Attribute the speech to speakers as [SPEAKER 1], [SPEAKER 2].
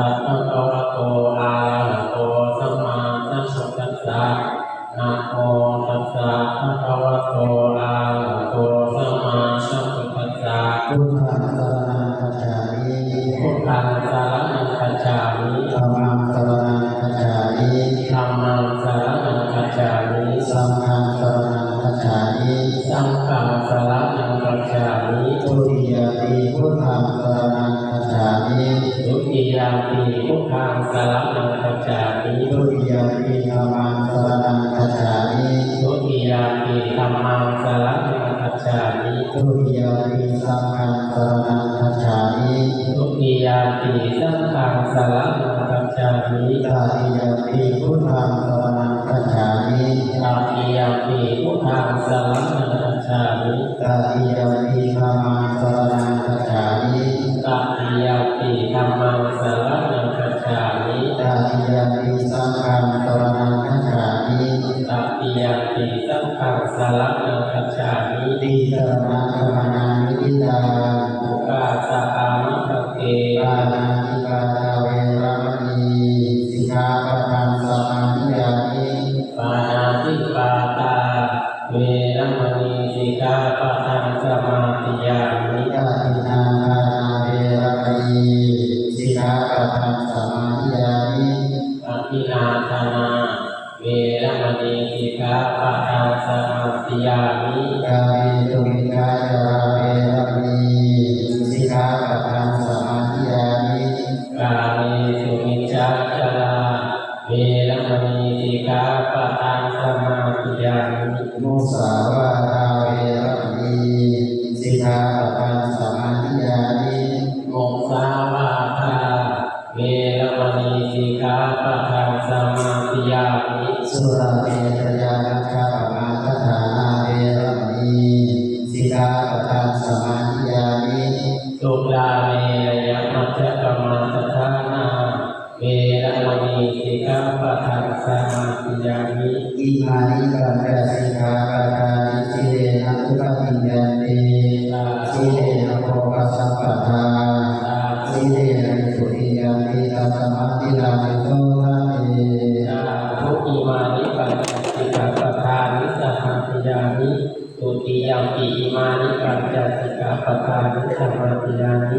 [SPEAKER 1] ะภะคะวะโตอะระหะโตสัมมาสัมพุทธัสสะนะโมตัสสะภะคะวะโตอะระหะโตสัมมาสัมพุทธัสสะพุทธังสรณังคัจฉามิ
[SPEAKER 2] พุทธังสารนังคัจฉามิ
[SPEAKER 1] ธัมมังสรณังคัจฉามิ
[SPEAKER 2] ธัมมังสารนังคัจฉามิ
[SPEAKER 1] สังฆังสรณังคัจฉามิ
[SPEAKER 2] สังฆังสารนังคัจฉามิ
[SPEAKER 1] ทุติยมปีพุทธังสรณัง จามิ
[SPEAKER 2] ทุติยามปีพุทธังสารนังคัจฉามิ
[SPEAKER 1] ทุติยามปีธัมมังสารณังคัจฉามิ
[SPEAKER 2] ทุติยามปีธัมมังสารนังคัจฉามิ
[SPEAKER 1] ทุติยามปีสังฆังสารณังคัจฉามิ
[SPEAKER 2] ทุติยามปีสังฆังสารนังคัจฉามิ
[SPEAKER 1] ตาติยาม
[SPEAKER 2] ปีพุทธังสาร
[SPEAKER 1] ณังคัจฉามิ
[SPEAKER 2] ติยมปีสัง
[SPEAKER 1] ฆังสรณังคัจฉามิ
[SPEAKER 2] ตาติยามปีสังฆังสารนังคัจฉามิ
[SPEAKER 1] ติสรณังธรรมนังนิตา
[SPEAKER 2] อุกาสะอามิตเก
[SPEAKER 1] ปานาติปาตาเวรมณีสิกขาปะทังสมาธิยามิ
[SPEAKER 2] ปานาติปาตาเวรมณีสิกขาปะ
[SPEAKER 1] เวรมณีสิกขาปะทังสมาธิยามิ
[SPEAKER 2] กา
[SPEAKER 1] เมตุมิกาจาเวรมณีสิกขาปะทังสมาธิยามิ
[SPEAKER 2] กาเมสุมิจาจาเวรมณีสิกขาปะทังสมาธิยามิ
[SPEAKER 1] มุสาวาทาเวรมณีสิกขาปะทังสมาธิยามิ
[SPEAKER 2] มกขาวาทาเวรมณีสิกขาปะ สุ
[SPEAKER 1] ราเมรยานัคามาคถานาเวรมณีสิกขาปทังสมาธิยามิ
[SPEAKER 2] สุลาเมรยมัจจกมาตทานาเวรมณีสิกขาปทังสมาธิยามิ
[SPEAKER 1] อิมานิปัญจสิกขาปทานิสิเลนะอุปปิญญาเตสิเลนะโภคสัมปทาสิเลนะสุติยามิตัสมาธิลาภิโต
[SPEAKER 2] หัสยานิตุติยมปิมานิปัญจสิกขาปะทานิสหัสยานิ